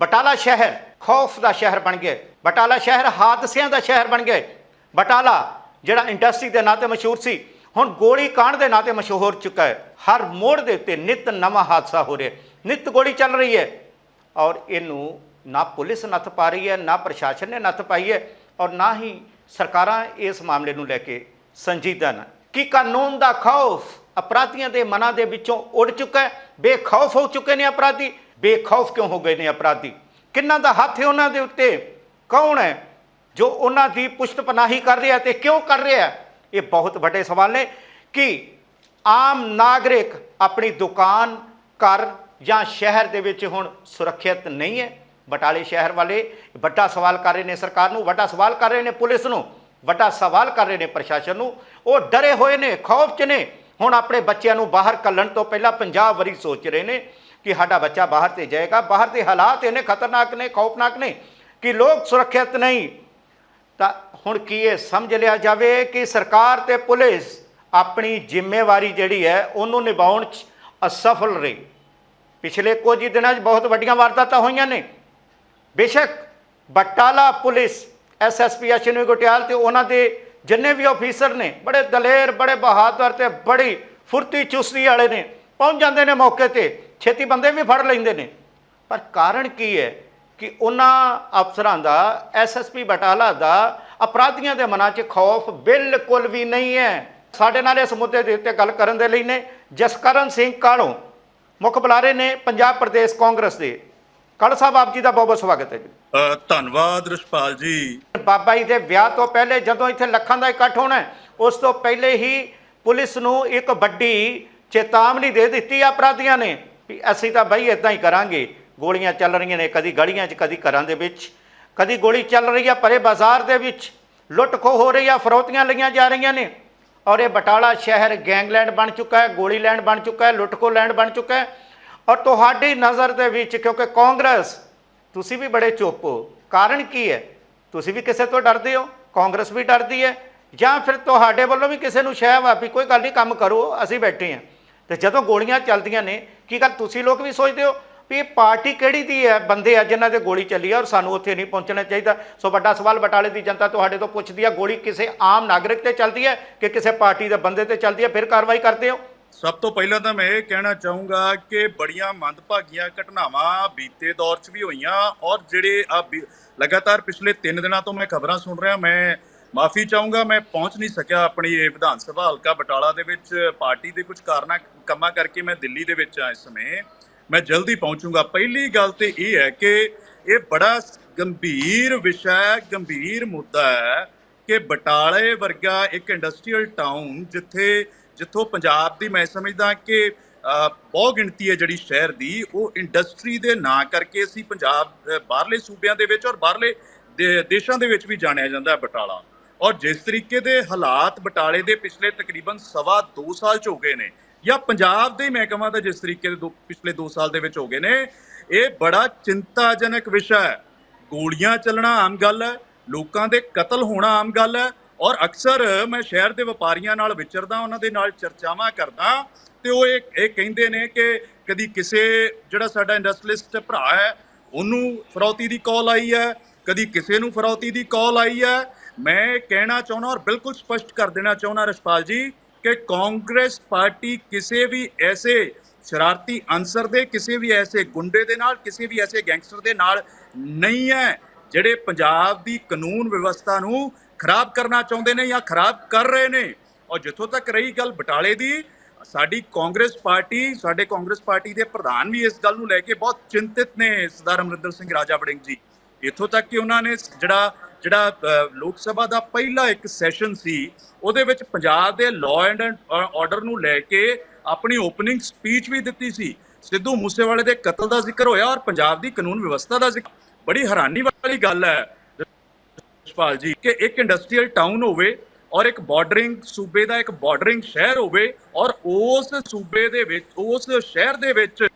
ਬਟਾਲਾ ਸ਼ਹਿਰ ਖੌਫ ਦਾ ਸ਼ਹਿਰ ਬਣ ਗਿਆ ਬਟਾਲਾ ਸ਼ਹਿਰ ਹਾਦਸਿਆਂ ਦਾ ਸ਼ਹਿਰ ਬਣ ਗਿਆ ਬਟਾਲਾ, ਜਿਹੜਾ ਇੰਡਸਟਰੀ ਦੇ ਨਾਂ ਤੇ ਮਸ਼ਹੂਰ ਸੀ, ਹੁਣ ਗੋਲੀ ਕਾਂਡ ਦੇ ਨਾਂ ਤੇ ਮਸ਼ਹੂਰ ਹੋ ਚੁੱਕਾ ਹੈ। ਹਰ ਮੋੜ ਦੇ ਉੱਤੇ ਨਿਤ ਨਵਾਂ ਹਾਦਸਾ ਹੋ ਰਿਹਾ ਨਿਤ ਗੋਲੀ ਚੱਲ ਰਹੀ ਹੈ ਔਰ ਇਹਨੂੰ ਨਾ ਪੁਲਿਸ ਨੱਥ ਪਾ ਰਹੀ ਹੈ, ਨਾ ਪ੍ਰਸ਼ਾਸਨ ਨੇ ਨੱਥ ਪਾਈ ਹੈ ਔਰ ਨਾ ਹੀ ਸਰਕਾਰਾਂ ਇਸ ਮਾਮਲੇ ਨੂੰ ਲੈ ਕੇ ਸੰਜੀਦਾ ਹਨ ਕਿ ਕਾਨੂੰਨ ਦਾ ਖੌਫ ਅਪਰਾਧੀਆਂ ਦੇ ਮਨਾਂ ਦੇ ਵਿੱਚੋਂ ਉੱਡ ਚੁੱਕਾ ਹੈ। ਬੇਖੌਫ ਹੋ ਚੁੱਕੇ ਨੇ ਅਪਰਾਧੀ। ਬੇਖੌਫ ਕਿਉਂ ਹੋ ਗਏ ਨੇ ਅਪਰਾਧੀ? ਕਿੰਨਾਂ ਦਾ ਹੱਥ ਹੈ ਉਹਨਾਂ ਦੇ ਉੱਤੇ? ਕੌਣ ਹੈ ਜੋ ਉਹਨਾਂ ਦੀ ਪੁਸ਼ਤਪਨਾਹੀ ਕਰ ਰਿਹਾ ਤੇ ਕਿਉਂ ਕਰ ਰਿਹਾ ਇਹ ਬਹੁਤ ਵੱਡੇ ਸਵਾਲ ਨੇ ਕਿ ਆਮ ਨਾਗਰਿਕ ਆਪਣੀ ਦੁਕਾਨ, ਘਰ ਜਾਂ ਸ਼ਹਿਰ ਦੇ ਵਿੱਚ ਹੁਣ ਸੁਰੱਖਿਅਤ ਨਹੀਂ ਹੈ। ਬਟਾਲੇ ਸ਼ਹਿਰ ਵਾਲੇ ਵੱਡਾ ਸਵਾਲ ਕਰ ਰਹੇ ਨੇ ਸਰਕਾਰ ਨੂੰ, ਵੱਡਾ ਸਵਾਲ ਕਰ ਰਹੇ ਨੇ ਪੁਲਿਸ ਨੂੰ, ਵੱਡਾ ਸਵਾਲ ਕਰ ਰਹੇ ਨੇ ਪ੍ਰਸ਼ਾਸਨ ਨੂੰ। ਉਹ ਡਰੇ ਹੋਏ ਨੇ, ਖੌਫ 'ਚ ਨੇ। ਹੁਣ ਆਪਣੇ ਬੱਚਿਆਂ ਨੂੰ ਬਾਹਰ ਕੱਲਣ ਤੋਂ ਪਹਿਲਾਂ 50 ਵਾਰੀ ਸੋਚ ਰਹੇ ਨੇ। ਕਿ ਸਾਡਾ ਬੱਚਾ ਬਾਹਰ ਤੇ ਜਾਏਗਾ, ਬਾਹਰ ਦੇ ਹਾਲਾਤ ਇਹਨੇ ਖਤਰਨਾਕ ਨੇ, ਖੌਫਨਾਕ ਨੇ ਕਿ ਲੋਕ ਸੁਰੱਖਿਅਤ ਨਹੀਂ। ਤਾਂ ਹੁਣ ਕੀ ਇਹ ਸਮਝ ਲਿਆ ਜਾਵੇ ਕਿ ਸਰਕਾਰ ਤੇ ਪੁਲਿਸ ਆਪਣੀ ਜ਼ਿੰਮੇਵਾਰੀ ਜਿਹੜੀ ਹੈ, ਉਹਨੂੰ ਨਿਭਾਉਣ 'ਚ ਅਸਫਲ ਰਹੀ। ਪਿਛਲੇ ਕੁਝ ਹੀ ਦਿਨਾਂ 'ਚ ਬਹੁਤ ਵੱਡੀਆਂ ਵਾਰਦਾਤਾਂ ਹੋਈਆਂ ਨੇ। ਬੇਸ਼ੱਕ ਬਟਾਲਾ ਪੁਲਿਸ ਐਸਐਸਪੀ ਅਸ਼ਨਵੀ ਗੁਟਿਆਲ ਤੇ ਉਹਨਾਂ ਦੇ ਜਿੰਨੇ ਵੀ ਅਫੀਸਰ ਨੇ, ਬੜੇ ਦਲੇਰ, ਬੜੇ ਬਹਾਦਰ ਤੇ ਬੜੀ ਫੁਰਤੀ ਚੁਸਤੀ ਵਾਲੇ ਨੇ, ਪਹੁੰਚ ਜਾਂਦੇ ਨੇ ਮੌਕੇ ਤੇ। ਛੇਤੀ ਬੰਦੇ ਵੀ ਫੜ ਲੈਂਦੇ ਨੇ। ਪਰ ਕਾਰਨ ਕੀ ਹੈ ਕਿ ਉਹਨਾਂ ਅਫਸਰਾਂ ਦਾ ਐਸਐਸਪੀ ਬਟਾਲਾ ਦਾ ਅਪਰਾਧੀਆਂ ਦੇ ਮਨਾਂ 'ਚ ਖੌਫ ਬਿਲਕੁਲ ਵੀ ਨਹੀਂ ਹੈ। ਸਾਡੇ ਨਾਲ ਇਸ ਮੁੱਦੇ ਦੇ ਉੱਤੇ ਗੱਲ ਕਰਨ ਦੇ ਲਈ ਨੇ ਜਸਕਰਨ ਸਿੰਘ ਕਾਲੋਂ ਮੁੱਖ ਬੁਲਾਰੇ ਨੇ ਪੰਜਾਬ ਪ੍ਰਦੇਸ਼ ਕਾਂਗਰਸ ਦੇ। ਕਾਲੋ ਸਾਹਿਬ ਆਪ ਜੀ ਦਾ ਬਹੁਤ ਬਹੁਤ ਸਵਾਗਤ ਹੈ ਜੀ। ਧੰਨਵਾਦ ਰਿਸ਼ਪਾਲ ਜੀ। ਬਾਬਾ ਜੀ ਦੇ ਵਿਆਹ ਤੋਂ ਪਹਿਲੇ ਜਦੋਂ ਇੱਥੇ ਲੱਖਾਂ ਦਾ ਇਕੱਠ ਹੋਣਾ ਉਸ ਤੋਂ ਪਹਿਲੇ ਹੀ ਪੁਲਿਸ ਨੂੰ ਇੱਕ ਵੱਡੀ ਚੇਤਾਵਨੀ ਦੇ ਦਿੱਤੀ ਆ ਅਪਰਾਧੀਆਂ ਨੇ। ਵੀ ਅਸੀਂ ਤਾਂ ਬਈ ਇਦਾਂ ਹੀ ਕਰਾਂਗੇ। ਗੋਲੀਆਂ ਚੱਲ ਰਹੀਆਂ ਨੇ ਕਦੀ ਗਲੀਆਂ 'ਚ, ਕਦੀ ਘਰਾਂ ਦੇ ਵਿੱਚ। ਕਦੀ ਗੋਲੀ ਚੱਲ ਰਹੀ ਆ ਪਰੇ ਬਾਜ਼ਾਰ ਦੇ ਵਿੱਚ। ਲੁੱਟ ਖੋ ਹੋ ਰਹੀ ਆ, ਫਰੋਤੀਆਂ ਲਈਆਂ ਜਾ ਰਹੀਆਂ ਨੇ। ਔਰ ਇਹ ਬਟਾਲਾ ਸ਼ਹਿਰ ਗੈਂਗਲੈਂਡ ਬਣ ਚੁੱਕਾ ਹੈ, ਗੋਲੀ ਲੈਂਡ ਬਣ ਚੁੱਕਾ ਹੈ, ਲੁੱਟ ਖੋਹ ਲੈਂਡ ਬਣ ਚੁੱਕਾ ਹੈ। ਔਰ ਤੁਹਾਡੀ ਨਜ਼ਰ ਦੇ ਵਿੱਚ, ਕਿਉਂਕਿ ਕਾਂਗਰਸ, ਤੁਸੀਂ ਵੀ ਬੜੇ ਚੁੱਪ ਹੋ। ਕਾਰਨ ਕੀ ਹੈ? ਤੁਸੀਂ ਵੀ ਕਿਸੇ ਤੋਂ ਡਰਦੇ ਹੋ? ਕਾਂਗਰਸ ਵੀ ਡਰਦੀ ਹੈ? ਜਾਂ ਫਿਰ ਤੁਹਾਡੇ ਵੱਲੋਂ ਵੀ ਕਿਸੇ ਨੂੰ ਸ਼ਹਿ ਵਾ ਵੀ ਕੋਈ ਗੱਲ ਨਹੀਂ, ਕੰਮ ਕਰੋ, ਅਸੀਂ ਬੈਠੇ ਹਾਂ। ਤੇ ਜਦੋਂ ਗੋਲੀਆਂ ਚੱਲਦੀਆਂ ਨੇ, ਕੀ ਗੱਲ ਤੁਸੀਂ ਲੋਕ ਵੀ ਸੋਚਦੇ ਹੋ ਵੀ ਇਹ ਪਾਰਟੀ ਕਿਹੜੀ ਦੀ ਹੈ, ਬੰਦੇ ਆ ਜਿਨ੍ਹਾਂ ਤੇ ਗੋਲੀ ਚੱਲੀ ਹੈ ਔਰ ਸਾਨੂੰ ਉੱਥੇ ਨਹੀਂ ਪਹੁੰਚਣਾ ਚਾਹੀਦਾ। ਸੋ ਵੱਡਾ ਸਵਾਲ ਬਟਾਲੇ ਦੀ ਜਨਤਾ ਤੁਹਾਡੇ ਤੋਂ ਪੁੱਛਦੀ ਆ, ਗੋਲੀ ਕਿਸੇ ਆਮ ਨਾਗਰਿਕ ਤੇ ਚੱਲਦੀ ਹੈ ਕਿ ਕਿਸੇ ਪਾਰਟੀ ਦੇ ਬੰਦੇ ਤੇ ਚੱਲਦੀ ਹੈ? ਫਿਰ ਕਾਰਵਾਈ ਕਰਦੇ ਹੋ। ਸਭ ਤੋਂ ਪਹਿਲਾਂ ਤਾਂ ਮੈਂ ਇਹ ਕਹਿਣਾ ਚਾਹੂੰਗਾ ਕਿ ਬੜੀਆਂ ਮੰਦਭਾਗੀਆਂ ਘਟਨਾਵਾਂ ਬੀਤੇ ਦੌਰ 'ਚ ਵੀ ਹੋਈਆਂ ਔਰ ਜਿਹੜੇ ਲਗਾਤਾਰ ਪਿਛਲੇ 3 ਦਿਨਾਂ ਤੋਂ ਮੈਂ ਖਬਰਾਂ ਸੁਣ ਰਿਹਾ, ਮੈਂ ਮਾਫੀ ਚਾਹੂੰਗਾ ਮੈਂ ਪਹੁੰਚ ਨਹੀਂ ਸਕਿਆ ਆਪਣੀ ਵਿਧਾਨ ਸਭਾ ਹਲਕਾ ਬਟਾਲਾ ਦੇ ਵਿੱਚ। ਪਾਰਟੀ ਦੇ ਕੁਝ ਕਾਰਨਾਂ ਕੰਮਾਂ ਕਰਕੇ ਮੈਂ ਦਿੱਲੀ ਦੇ ਵਿੱਚ ਆ ਇਸ ਸਮੇਂ। ਮੈਂ ਜਲਦੀ ਪਹੁੰਚੂੰਗਾ। ਪਹਿਲੀ ਗੱਲ ਤੇ ਇਹ ਹੈ ਕਿ ਇਹ ਬੜਾ ਗੰਭੀਰ ਵਿਸ਼ਾ ਹੈ ਗੰਭੀਰ ਮੁੱਦਾ ਹੈ ਕਿ ਬਟਾਲੇ ਵਰਗਾ ਇੱਕ ਇੰਡਸਟਰੀਅਲ ਟਾਊਨ ਜਿੱਥੇ ਜਿੱਥੋਂ ਪੰਜਾਬ ਦੀ ਮੈਂ ਸਮਝਦਾ ਕਿ ਅ, ਬਹੁਤ ਗਿਣਤੀ ਹੈ ਜਿਹੜੀ ਸ਼ਹਿਰ ਦੀ ਉਹ ਇੰਡਸਟਰੀ ਦੇ ਨਾਂ ਕਰਕੇ ਅਸੀਂ ਪੰਜਾਬ ਬਾਹਰਲੇ ਸੂਬਿਆਂ ਦੇ ਵਿੱਚ ਔਰ ਬਾਹਰਲੇ ਦੇ- ਦੇਸ਼ਾਂ ਦੇ ਵਿੱਚ ਵੀ ਜਾਣਿਆ ਜਾਂਦਾ ਹੈ ਬਟਾਲਾ। ਔਰ ਜਿਸ ਤਰੀਕੇ ਦੇ ਹਾਲਾਤ ਬਟਾਲੇ ਦੇ ਪਿਛਲੇ ਤਕਰੀਬਨ ਸਵਾ 2 ਸਾਲ ਚ ਹੋ ਗਏ ਨੇ, ਜਾਂ ਪੰਜਾਬ ਦੇ ਮਹਿਕਮਾ ਦਾ ਜਿਸ ਤਰੀਕੇ ਦੇ ਦੋ- ਪਿਛਲੇ 2 ਸਾਲ ਦੇ ਵਿੱਚ ਹੋ ਗਏ ਨੇ, ਇਹ ਬੜਾ ਚਿੰਤਾਜਨਕ ਵਿਸ਼ਾ ਹੈ। ਗੋਲੀਆਂ ਚੱਲਣਾ ਆਮ ਗੱਲ ਹੈ, ਲੋਕਾਂ ਦੇ ਕਤਲ ਹੋਣਾ ਆਮ ਗੱਲ ਹੈ, ਔਰ ਅਕਸਰ ਮੈਂ ਸ਼ਹਿਰ ਦੇ ਵਪਾਰੀਆਂ ਨਾਲ ਵਿਚਰਦਾ, ਉਹਨਾਂ ਦੇ ਨਾਲ ਚਰਚਾਵਾਂ ਕਰਦਾ, ਤੇ ਉਹ ਇਹ ਇਹ ਕਹਿੰਦੇ ਨੇ ਕਿ ਕਦੀ ਕਿਸੇ ਜਿਹੜਾ ਸਾਡਾ ਇੰਡਸਟਰੀਲਿਸਟ ਭਰਾ ਹੈ, ਉਹਨੂੰ ਫਰੌਤੀ ਦੀ ਕਾਲ ਆਈ ਹੈ, ਕਦੀ ਕਿਸੇ ਨੂੰ ਫਰੌਤੀ ਦੀ ਕਾਲ ਆਈ ਹੈ ਮੈਂ ਇਹ ਕਹਿਣਾ ਚਾਹੁੰਦਾ ਔਰ ਬਿਲਕੁਲ ਸਪਸ਼ਟ ਕਰ ਦੇਣਾ ਚਾਹੁੰਦਾ ਰਸ਼ਪਾਲ ਜੀ ਕਿ ਕਾਂਗਰਸ ਪਾਰਟੀ ਕਿਸੇ ਵੀ ਐਸੇ ਸ਼ਰਾਰਤੀ ਅਨਸਰ ਦੇ, ਕਿਸੇ ਵੀ ਐਸੇ ਗੁੰਡੇ ਦੇ ਨਾਲ, ਕਿਸੇ ਵੀ ਐਸੇ ਗੈਂਗਸਟਰ ਦੇ ਨਾਲ ਨਹੀਂ ਹੈ, ਜਿਹੜੇ ਪੰਜਾਬ ਦੀ ਕਾਨੂੰਨ ਵਿਵਸਥਾ ਨੂੰ ਖਰਾਬ ਕਰਨਾ ਚਾਹੁੰਦੇ ਨੇ ਜਾਂ ਖਰਾਬ ਕਰ ਰਹੇ ਨੇ। ਔਰ ਜਿੱਥੋਂ ਤੱਕ ਰਹੀ ਗੱਲ ਬਟਾਲੇ ਦੀ, ਸਾਡੀ ਕਾਂਗਰਸ ਪਾਰਟੀ, ਸਾਡੇ ਕਾਂਗਰਸ ਪਾਰਟੀ ਦੇ ਪ੍ਰਧਾਨ ਵੀ ਇਸ ਗੱਲ ਨੂੰ ਲੈ ਕੇ ਬਹੁਤ ਚਿੰਤਿਤ ਨੇ ਸਰਦਾਰ ਅਮਰਿੰਦਰ ਸਿੰਘ ਰਾਜਾ ਵੜਿੰਗ ਜੀ। ਇੱਥੋਂ ਤੱਕ ਕਿ ਉਹਨਾਂ ਨੇ ਜਿਹੜਾ ਜਿਹੜਾ ਲੋਕ ਸਭਾ ਦਾ ਪਹਿਲਾ ਇੱਕ ਸੈਸ਼ਨ ਸੀ, ਉਹਦੇ ਵਿੱਚ ਪੰਜਾਬ ਦੇ ਲਾਅ ਐਂਡ ਆਰਡਰ ਨੂੰ ਲੈ ਕੇ ਆਪਣੀ ਓਪਨਿੰਗ ਸਪੀਚ ਵੀ ਦਿੱਤੀ ਸੀ। ਸਿੱਧੂ ਮੂਸੇਵਾਲੇ ਦੇ ਕਤਲ ਦਾ ਜ਼ਿਕਰ ਹੋਇਆ ਔਰ ਪੰਜਾਬ ਦੀ ਕਾਨੂੰਨ ਵਿਵਸਥਾ ਦਾ ਜ਼ਿਕਰ। ਬੜੀ ਹੈਰਾਨੀ ਵਾਲੀ ਗੱਲ ਹੈ, ਜਸਪਾਲ ਜੀ, ਕਿ ਇੱਕ ਇੰਡਸਟਰੀਅਲ ਟਾਊਨ ਹੋਵੇ ਔਰ ਇੱਕ ਬਾਰਡਰਿੰਗ ਸੂਬੇ ਦਾ ਇੱਕ ਬਾਰਡਰਿੰਗ ਸ਼ਹਿਰ ਹੋਵੇ ਔਰ ਉਸ ਸੂਬੇ ਦੇ ਵਿੱਚ, ਉਸ ਸ਼ਹਿਰ ਦੇ ਵਿੱਚ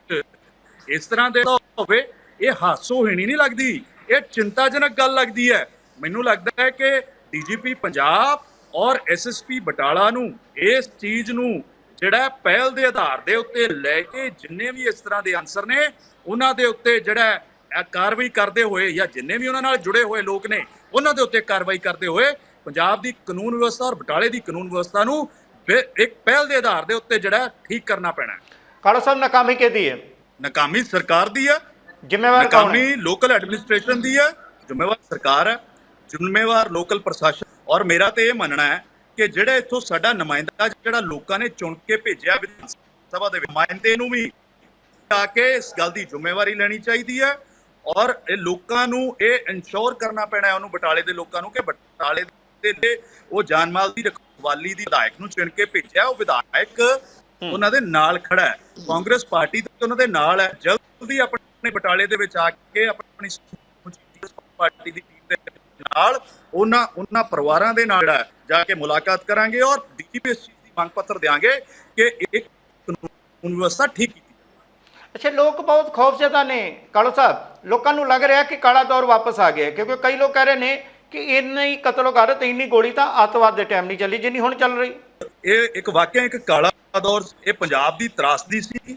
ਇਸ ਤਰ੍ਹਾਂ ਦੇ ਹੋਵੇ, ਇਹ ਹਾਸੋਹੀਣੀ ਨਹੀਂ ਲੱਗਦੀ। ਇਹ ਚਿੰਤਾਜਨਕ ਗੱਲ ਲੱਗਦੀ ਹੈ। ਮੈਨੂੰ ਲੱਗਦਾ ਹੈ ਕਿ ਡੀਜੀਪੀ ਪੰਜਾਬ ਔਰ ਐਸਐਸਪੀ ਬਟਾਲਾ ਨੂੰ ਇਸ ਚੀਜ਼ ਨੂੰ ਜਿਹੜਾ ਪਹਿਲ ਦੇ ਆਧਾਰ ਦੇ ਉੱਤੇ ਲੈ ਕੇ ਜਿੰਨੇ ਵੀ ਇਸ ਤਰ੍ਹਾਂ ਦੇ ਅਨਸਰ ਨੇ ਉਹਨਾਂ ਦੇ ਉੱਤੇ ਜਿਹੜਾ ਕਾਰਵਾਈ ਕਰਦੇ ਹੋਏ ਜਾਂ ਜਿੰਨੇ ਵੀ ਉਹਨਾਂ ਨਾਲ ਜੁੜੇ ਹੋਏ ਲੋਕ ਨੇ ਉਹਨਾਂ ਦੇ ਉੱਤੇ ਕਾਰਵਾਈ ਕਰਦੇ ਹੋਏ ਪੰਜਾਬ ਦੀ ਕਾਨੂੰਨ ਵਿਵਸਥਾ ਔਰ ਬਟਾਲੇ ਦੀ ਕਾਨੂੰਨ ਵਿਵਸਥਾ ਨੂੰ ਫਿਰ ਇੱਕ ਪਹਿਲ ਦੇ ਆਧਾਰ ਦੇ ਉੱਤੇ ਜਿਹੜਾ ਠੀਕ ਕਰਨਾ ਪੈਣਾ ਕਾਲੋ ਸਾਹਿਬ ਨਾਕਾਮੀ ਕਿਹਦੀ ਹੈ? ਨਾਕਾਮੀ ਸਰਕਾਰ ਦੀ ਹੈ। ਜ਼ਿੰਮੇਵਾਰ ਕੌਣ ਹੈ? ਨਾਕਾਮੀ ਲੋਕਲ ਐਡਮਿਨਿਸਟ੍ਰੇਸ਼ਨ ਦੀ ਹੈ। ਜ਼ਿੰਮੇਵਾਰ ਸਰਕਾਰ ਹੈ। ਜ਼ਿੰਮੇਵਾਰ ਲੋਕਲ ਪ੍ਰਸ਼ਾਸਨ ਔਰ ਮੇਰਾ ਤੇ ਇਹ ਮੰਨਣਾ ਹੈ ਕਿ ਜਿਹੜਾ ਇੱਥੋਂ ਸਾਡਾ ਨੁਮਾਇੰਦਾ ਜਿਹੜਾ ਲੋਕਾਂ ਨੇ ਚੁਣ ਕੇ ਭੇਜਿਆ ਵਿਧਾਨ ਸਭਾ ਦੇ ਨੁਮਾਇੰਦੇ ਨੂੰ ਵੀ ਆ ਕੇ ਇਸ ਗੱਲ ਦੀ ਜ਼ਿੰਮੇਵਾਰੀ ਲੈਣੀ ਚਾਹੀਦੀ ਹੈ ਔਰ ਇਹ ਲੋਕਾਂ ਨੂੰ ਇਹ ਇਨਸ਼ੋਰ ਕਰਨਾ ਪੈਣਾ ਹੈ ਉਹਨੂੰ ਬਟਾਲੇ ਦੇ ਲੋਕਾਂ ਨੂੰ ਕਿ ਬਟਾਲੇ ਦੇ ਉਹ ਜਾਨਮਾਲ ਦੀ ਰਖਵਾਲੀ ਦੀ ਵਿਧਾਇਕ ਨੂੰ ਚੁਣ ਕੇ ਭੇਜਿਆ ਉਹ ਵਿਧਾਇਕ ਉਹਨਾਂ ਦੇ ਨਾਲ ਖੜਾ ਹੈ। ਕਾਂਗਰਸ ਪਾਰਟੀ ਤੇ ਉਹਨਾਂ ਦੇ ਨਾਲ ਹੈ। ਜਲਦੀ ਆਪਣੇ ਬਟਾਲੇ ਦੇ ਵਿੱਚ ਆ ਕੇ ਆਪਣੀ ਪਾਰਟੀ ਦੇ ਨਾਲ ਉਹਨਾਂ ਉਹਨਾਂ ਪਰਿਵਾਰਾਂ ਦੇ ਨਾਲ ਜਿਹੜਾ ਜਾ ਕੇ ਮੁਲਾਕਾਤ ਕਰਾਂਗੇ ਔਰ ਡੀਪੀਐਸ ਚੀਜ਼ ਦੀ ਮੰਗ ਪੱਤਰ ਦੇਾਂਗੇ ਕਿ ਇੱਕ ਕਾਨੂੰਨ ਵਿਵਸਥਾ ਠੀਕ ਕੀਤੀ ਅੱਛਾ ਲੋਕ ਬਹੁਤ ਖੌਫਜ਼ਦਾ ਨੇ ਕਾਲੋ ਸਾਹਿਬ। ਲੋਕਾਂ ਨੂੰ ਲੱਗ ਰਿਹਾ ਕਿ ਕਾਲਾ ਦੌਰ ਵਾਪਸ ਆ ਗਿਆ ਕਿਉਂਕਿ ਕਈ ਲੋਕ ਕਹਿ ਰਹੇ ਨੇ ਕਿ ਇੰਨੀ ਹੀ ਕਤਲੋ ਗਾਰਤ ਇੰਨੀ ਗੋਲੀ ਤਾਂ ਅੱਤਵਾਦ ਦੇ ਟਾਈਮ ਨਹੀਂ ਚੱਲੀ ਜਿੰਨੀ ਹੁਣ ਚੱਲ ਰਹੀ। ਇਹ ਇੱਕ ਵਾਕਿਆ ਇੱਕ ਕਾਲਾ ਦੌਰ ਇਹ ਪੰਜਾਬ ਦੀ ਤਰਾਸਦੀ ਸੀ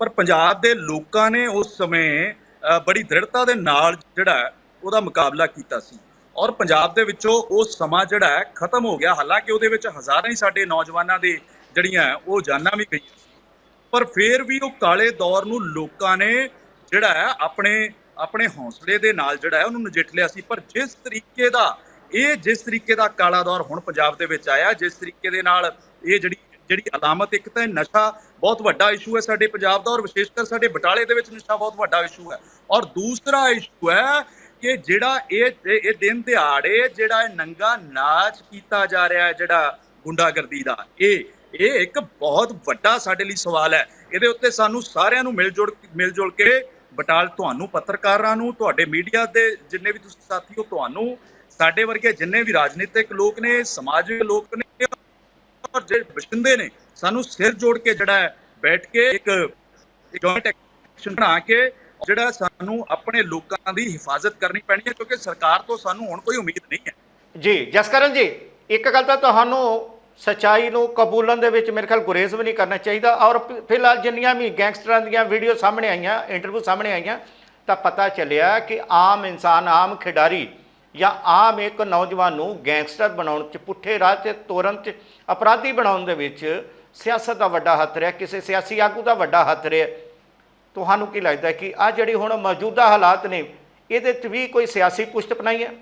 ਪਰ ਪੰਜਾਬ ਦੇ ਲੋਕਾਂ ਨੇ ਉਸ ਸਮੇਂ ਬੜੀ ਦ੍ਰਿੜਤਾ ਦੇ ਨਾਲ ਜਿਹੜਾ ਉਹਦਾ ਮੁਕਾਬਲਾ ਕੀਤਾ ਸੀ। ਔਰ ਪੰਜਾਬ ਦੇ ਵਿੱਚੋਂ ਉਹ ਸਮਾਂ ਜਿਹੜਾ ਹੈ ਖਤਮ ਹੋ ਗਿਆ। ਹਾਲਾਂਕਿ ਉਹਦੇ ਵਿੱਚ ਹਜ਼ਾਰਾਂ ਹੀ ਸਾਡੇ ਨੌਜਵਾਨਾਂ ਦੇ ਜਿਹੜੀਆਂ ਉਹ ਜਾਨਾਂ ਵੀ ਗਈਆਂ। ਪਰ ਫਿਰ ਵੀ ਉਹ ਕਾਲੇ ਦੌਰ ਨੂੰ ਲੋਕਾਂ ਨੇ ਜਿਹੜਾ ਹੈ, ਆਪਣੇ ਆਪਣੇ ਹੌਸਲੇ ਦੇ ਨਾਲ ਜਿਹੜਾ ਹੈ, ਉਹਨੂੰ ਨਜਿੱਠ ਲਿਆ ਸੀ। ਪਰ ਜਿਸ ਤਰੀਕੇ ਦਾ, ਇਹ ਜਿਸ ਤਰੀਕੇ ਦਾ ਕਾਲਾ ਦੌਰ ਹੁਣ ਪੰਜਾਬ ਦੇ ਵਿੱਚ ਆਇਆ, ਜਿਸ ਤਰੀਕੇ ਦੇ ਨਾਲ ਇਹ ਜਿਹੜੀ ਜਿਹੜੀ ਅਲਾਮਤ ਇੱਕ ਤਾਂ ਇਹ ਨਸ਼ਾ ਬਹੁਤ ਵੱਡਾ ਇਸ਼ੂ ਹੈ ਸਾਡੇ ਪੰਜਾਬ ਦਾ ਔਰ ਵਿਸ਼ੇਸ਼ ਕਰ ਸਾਡੇ ਬਟਾਲੇ ਦੇ ਵਿੱਚ ਨਸ਼ਾ ਬਹੁਤ ਵੱਡਾ ਇਸ਼ੂ ਹੈ। ਔਰ ਦੂਸਰਾ ਇਸ਼ੂ ਹੈ ਕਿ ਜਿਹੜਾ ਇਹ ਇਹ ਦਿਨ ਦਿਹਾੜੇ ਜਿਹੜਾ ਇਹ ਨੰਗਾ ਨਾਚ ਕੀਤਾ ਜਾ ਰਿਹਾ ਹੈ ਜਿਹੜਾ ਗੁੰਡਾਗਰਦੀ ਦਾ, ਇਹ ਇਹ ਇੱਕ ਬਹੁਤ ਵੱਡਾ ਸਾਡੇ ਲਈ ਸਵਾਲ ਹੈ। ਇਹਦੇ ਉੱਤੇ ਸਾਨੂੰ ਸਾਰਿਆਂ ਨੂੰ ਮਿਲ ਜੁਲ ਮਿਲ ਜੁਲ ਕੇ ਬਟਾਲ ਤੁਹਾਨੂੰ ਪੱਤਰਕਾਰਾਂ ਨੂੰ, ਤੁਹਾਡੇ ਮੀਡੀਆ ਦੇ ਜਿੰਨੇ ਵੀ ਤੁਸੀਂ ਸਾਥੀ ਹੋ, ਤੁਹਾਨੂੰ, ਸਾਡੇ ਵਰਗੇ ਜਿੰਨੇ ਵੀ ਰਾਜਨੀਤਿਕ ਲੋਕ ਨੇ, ਸਮਾਜਿਕ ਲੋਕ ਨੇ, ਔਰ ਜਿਹੜੇ ਬਸ਼ਿੰਦੇ ਨੇ, ਸਾਨੂੰ ਸਿਰ ਜੋੜ ਕੇ ਜਿਹੜਾ ਬੈਠ ਕੇ ਇੱਕ ਜੁਆਇੰਟ ਐਕਸ਼ਨ ਬਣਾ ਕੇ ਜਿਹੜਾ ਸਾਨੂੰ ਆਪਣੇ ਲੋਕਾਂ ਦੀ ਹਿਫਾਜ਼ਤ ਕਰਨੀ ਪੈਣੀ ਹੈ, ਕਿਉਂਕਿ ਸਰਕਾਰ ਤੋਂ ਸਾਨੂੰ ਹੁਣ ਕੋਈ ਉਮੀਦ ਨਹੀਂ ਹੈ। ਜੀ, ਜਸਕਰਨ ਜੀ, ਇੱਕ ਗੱਲ ਤਾਂ ਤੁਹਾਨੂੰ ਸਚਾਈ ਨੂੰ ਕਬੂਲਣ ਦੇ ਵਿੱਚ ਮੇਰੇ ਖਿਆਲ ਗੁਰੇਜ਼ ਵੀ ਨਹੀਂ ਕਰਨਾ ਚਾਹੀਦਾ, ਔਰ ਫਿਲਹਾਲ ਜਿੰਨੀਆਂ ਵੀ ਗੈਂਗਸਟਰਾਂ ਦੀਆਂ ਵੀਡੀਓ ਸਾਹਮਣੇ ਆਈਆਂ, ਇੰਟਰਵਿਊ ਸਾਹਮਣੇ ਆਈਆਂ, ਤਾਂ ਪਤਾ ਚੱਲਿਆ ਕਿ ਆਮ ਇਨਸਾਨ, ਆਮ ਖਿਡਾਰੀ ਜਾਂ ਆਮ ਇੱਕ ਨੌਜਵਾਨ ਨੂੰ ਗੈਂਗਸਟਰ ਬਣਾਉਣ 'ਚ, ਪੁੱਠੇ ਰਾਹ 'ਤੇ ਤੋਰਨ 'ਚ, ਅਪਰਾਧੀ ਬਣਾਉਣ ਦੇ ਵਿੱਚ ਸਿਆਸਤ ਦਾ ਵੱਡਾ ਹੱਥ ਰਿਹਾ, ਕਿਸੇ ਸਿਆਸੀ ਆਗੂ ਦਾ ਵੱਡਾ ਹੱਥ ਰਿਹਾ। ਤੁਹਾਨੂੰ ਕੀ ਲੱਗਦਾ ਕਿ ਆ ਜਿਹੜੇ ਹੁਣ ਮੌਜੂਦਾ ਹਾਲਾਤ ਨੇ, ਇਹਦੇ 'ਚ ਵੀ ਕੋਈ ਸਿਆਸੀ ਪੁਸ਼ਤ ਪਨਾਈ ਹੈ?